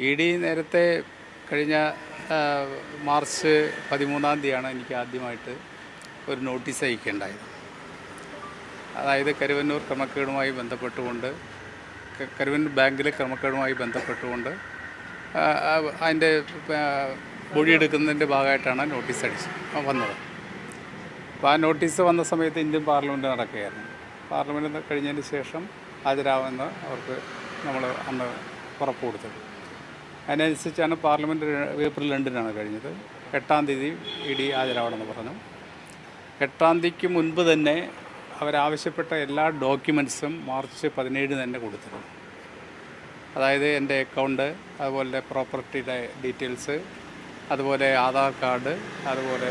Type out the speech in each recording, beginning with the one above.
E D നേരത്തെ കഴിഞ്ഞ March പതിമൂന്നാം തീയതിയാണ് എനിക്ക് ആദ്യമായിട്ട് ഒരു നോട്ടീസ് അയക്കേണ്ടായത്. അതായത് കരുവന്നൂർ ക്രമക്കേടുമായി ബന്ധപ്പെട്ടുകൊണ്ട് കരുവന്നൂർ ബാങ്കിലെ ക്രമക്കേടുമായി ബന്ധപ്പെട്ടുകൊണ്ട് അതിന്റെ മൊഴിയെടുക്കുന്നതിന്റെ ഭാഗമായിട്ടാണ് നോട്ടീസ് അടിച്ച് വന്നത്. അപ്പോൾ ആ നോട്ടീസ് വന്ന സമയത്ത് ഇന്ത്യൻ പാർലമെന്റ് നടക്കുകയായിരുന്നു. പാർലമെന്റ് കഴിഞ്ഞതിന് ശേഷം ഹാജരാകുമെന്ന് അവർക്ക് നമ്മൾ അന്ന് ഉറപ്പ് കൊടുത്തത്. അതിനനുസരിച്ചാണ് പാർലമെന്റ് ഏപ്രിൽ രണ്ടിനാണ് കഴിഞ്ഞത്. എട്ടാം തീയതി ഇ ഡി ഹാജരാവണമെന്ന് പറഞ്ഞു. എട്ടാം തീയതിക്ക് മുൻപ് തന്നെ അവരാവശ്യപ്പെട്ട എല്ലാ ഡോക്യുമെൻസും മാർച്ച് പതിനേഴ് തന്നെ കൊടുത്തിരുന്നു. അതായത് എന്റെ അക്കൗണ്ട് അതുപോലെ പ്രോപ്പർട്ടിയുടെ ഡീറ്റെയിൽസ് അതുപോലെ ആധാർ കാർഡ് അതുപോലെ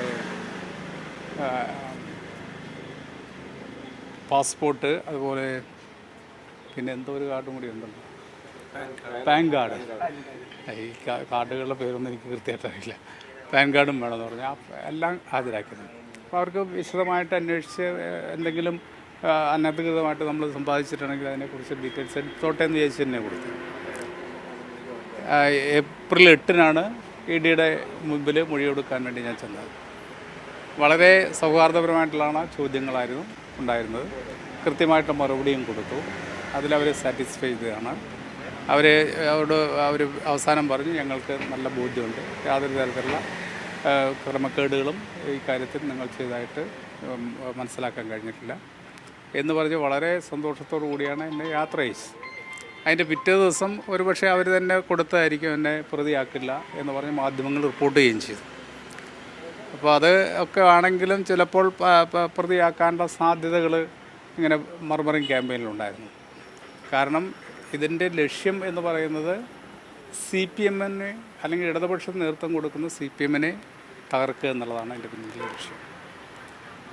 പാസ്പോർട്ട് അതുപോലെ പിന്നെ എന്തോ ഒരു കാർഡും കൂടി ഉണ്ടല്ലോ. പാൻ കാർഡ്. ഈ കാർഡുകളുടെ പേരൊന്നും എനിക്ക് കൃത്യമായിട്ട് അറിയില്ല. പാൻ കാർഡും വേണമെന്ന് പറഞ്ഞു. എല്ലാം ഹാജരാക്കുന്നു അപ്പോൾ അവർക്ക് വിശദമായിട്ട് അന്വേഷിച്ച് എന്തെങ്കിലും അനധികൃതമായിട്ട് നമ്മൾ സമ്പാദിച്ചിട്ടുണ്ടെങ്കിൽ അതിനെക്കുറിച്ച് ഡീറ്റെയിൽസ് എടുത്തോട്ടെ എന്ന് ചോദിച്ചു തന്നെ കൊടുത്തു. ഏപ്രിൽ എട്ടിനാണ് ഇ ഡിയുടെ മുമ്പിൽ മൊഴി കൊടുക്കാൻ വേണ്ടി ഞാൻ ചെന്നത്. വളരെ സൗഹാർദ്ദപരമായിട്ടുള്ള ചോദ്യങ്ങളായിരുന്നു ഉണ്ടായിരുന്നത്. കൃത്യമായിട്ട് മറുപടിയും കൊടുത്തു. അതിലവർ സാറ്റിസ്ഫൈ ചെയ്തതാണ്. അവർ അവരോട് അവർ അവസാനം പറഞ്ഞു ഞങ്ങൾക്ക് നല്ല ബോധ്യമുണ്ട്. യാതൊരു തരത്തിലുള്ള ക്രമക്കേടുകളും ഈ കാര്യത്തിൽ നിങ്ങൾ ചെയ്തതായിട്ട് മനസ്സിലാക്കാൻ കഴിഞ്ഞിട്ടില്ല. എന്ന് പറഞ്ഞ് വളരെ സന്തോഷത്തോടു കൂടിയാണ് എന്നെ യാത്ര അയച്ചത് അതിന്റെ പിറ്റേ ദിവസം ഒരുപക്ഷെ അവർ തന്നെ കൊടുത്തതായിരിക്കും എന്നെ പ്രതിയാക്കില്ല എന്ന് പറഞ്ഞ് മാധ്യമങ്ങൾ റിപ്പോർട്ട് ചെയ്യുകയും ചെയ്തു. അപ്പോൾ അത് ഒക്കെ ആണെങ്കിലും ചിലപ്പോൾ പ്രതിയാക്കാനുള്ള സാധ്യതകൾ ഇങ്ങനെ മർമറിങ് ക്യാമ്പയിനിലുണ്ടായിരുന്നു. കാരണം ഇതിന്റെ ലക്ഷ്യം എന്ന് പറയുന്നത് സി പി എമ്മിന് അല്ലെങ്കിൽ ഇടതുപക്ഷം നേതൃത്വം കൊടുക്കുന്ന സി പി എമ്മിനെ തകർക്കുക എന്നുള്ളതാണ് എന്റെ പിന്നിലെ ലക്ഷ്യം.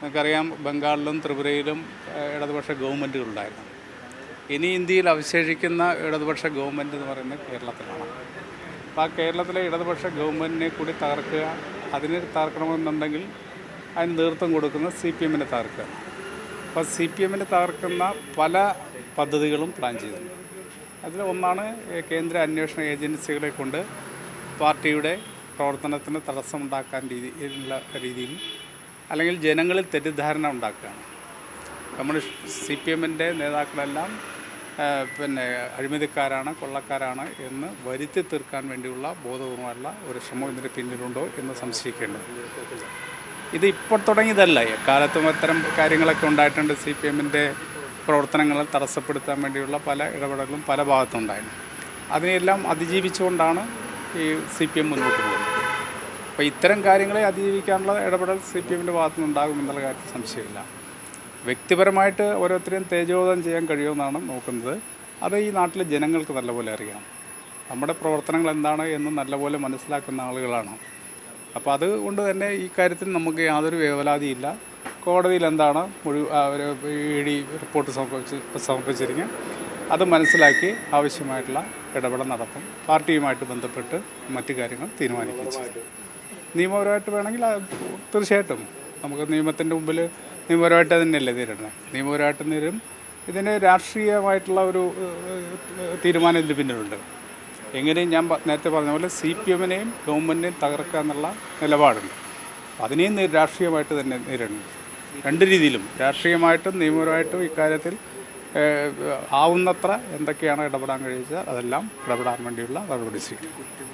നമുക്കറിയാം ബംഗാളിലും ത്രിപുരയിലും ഇടതുപക്ഷ ഗവൺമെന്റുകളുണ്ടായിരുന്നു ഇനി ഇന്ത്യയിൽ അവശേഷിക്കുന്ന ഇടതുപക്ഷ ഗവൺമെന്റ് എന്ന് പറയുന്നത് കേരളത്തിലാണ്. അപ്പോൾ ആ കേരളത്തിലെ ഇടതുപക്ഷ ഗവൺമെന്റിനെ കൂടി തകർക്കുക അതിനെ തകർക്കണമെന്നുണ്ടെങ്കിൽ അതിന് നേതൃത്വം കൊടുക്കുന്ന സി പി എമ്മിനെ തകർക്കുക. അപ്പോൾ സി പി എമ്മിനെ തകർക്കുന്ന പല പദ്ധതികളും പ്ലാൻ ചെയ്തിട്ടുണ്ട് അതിൽ ഒന്നാണ് കേന്ദ്ര അന്വേഷണ ഏജൻസികളെ കൊണ്ട് പാർട്ടിയുടെ പ്രവർത്തനത്തിന് തടസ്സമുണ്ടാക്കാൻ രീതി ഉള്ള രീതിയിൽ അല്ലെങ്കിൽ ജനങ്ങളിൽ തെറ്റിദ്ധാരണ ഉണ്ടാക്കുകയാണ്. കമ്മ്യൂണിസ്റ്റ് സി പി എമ്മിന്റെ നേതാക്കളെല്ലാം പിന്നെ അഴിമതിക്കാരാണ് കൊള്ളക്കാരാണ് എന്ന് വരുത്തി തീർക്കാൻ വേണ്ടിയുള്ള ബോധപൂർവമുള്ള ഒരു ശ്രമം ഇതിന് പിന്നിലുണ്ടോ എന്ന് സംശയിക്കേണ്ടത്. ഇത് ഇപ്പോൾ തുടങ്ങിയതല്ല. എക്കാലത്തും അത്തരം കാര്യങ്ങളൊക്കെ ഉണ്ടായിട്ടുണ്ട് സി പി എമ്മിന്റെ പ്രവർത്തനങ്ങളെ തടസ്സപ്പെടുത്താൻ വേണ്ടിയുള്ള പല ഇടപെടലുകളും പല ഭാഗത്തുണ്ടായിരുന്നു. അതിനെല്ലാം അതിജീവിച്ചുകൊണ്ടാണ് ഈ സി പി എം മുന്നോട്ട് പോകുന്നത്. അപ്പോൾ ഇത്തരം കാര്യങ്ങളെ അതിജീവിക്കാനുള്ള ഇടപെടൽ സി പി എമ്മിന്റെ ഭാഗത്തു നിന്നുണ്ടാകുമെന്നുള്ള കാര്യത്തിൽ സംശയമില്ല. വ്യക്തിപരമായിട്ട് ഓരോരുത്തരെയും തേജോധം ചെയ്യാൻ കഴിയുമെന്നാണ് നോക്കുന്നത്. അത് ഈ നാട്ടിലെ ജനങ്ങൾക്ക് നല്ലപോലെ അറിയാം നമ്മുടെ പ്രവർത്തനങ്ങൾ എന്താണ് എന്ന് നല്ലപോലെ മനസ്സിലാക്കുന്ന ആളുകളാണ്. അപ്പോൾ അതുകൊണ്ട് തന്നെ ഈ കാര്യത്തിൽ നമുക്ക് യാതൊരു വേവലാതിയില്ല. കോടതിയിൽ എന്താണ് മുഴുവൻ ഇ റിപ്പോർട്ട് സമർപ്പിച്ച് സമർപ്പിച്ചിരിക്കുന്നത്? അത് മനസ്സിലാക്കി ആവശ്യമായിട്ടുള്ള ഇടപെടൽ നടത്തും പാർട്ടിയുമായിട്ട് ബന്ധപ്പെട്ട് മറ്റു കാര്യങ്ങൾ തീരുമാനിക്കുകയും ചെയ്യും. നിയമപരമായിട്ട് വേണമെങ്കിൽ തീർച്ചയായിട്ടും നമുക്ക് നിയമത്തിന്റെ മുമ്പിൽ നിയമപരമായിട്ട് തന്നെയല്ലേ നേരിടണം നിയമപരമായിട്ട് നേരും ഇതിന് രാഷ്ട്രീയമായിട്ടുള്ള ഒരു തീരുമാനം ഇതിന് പിന്നിലുണ്ട്. എങ്ങനെയും ഞാൻ നേരത്തെ പറഞ്ഞ പോലെ സി പി എമ്മിനെയും ഗവൺമെന്റിനെയും തകർക്കുക എന്നുള്ള നിലപാടുണ്ട്. അതിനെയും രാഷ്ട്രീയമായിട്ട് തന്നെ നേരിടണം രണ്ട് രീതിയിലും രാഷ്ട്രീയമായിട്ടും നിയമപരമായിട്ടും ഇക്കാര്യത്തിൽ ആവുന്നത്ര എന്തൊക്കെയാണ് ഇടപെടാൻ കഴിയുക അതെല്ലാം ഇടപെടാൻ വേണ്ടിയുള്ള നടപടി സ്വീകരിക്കും.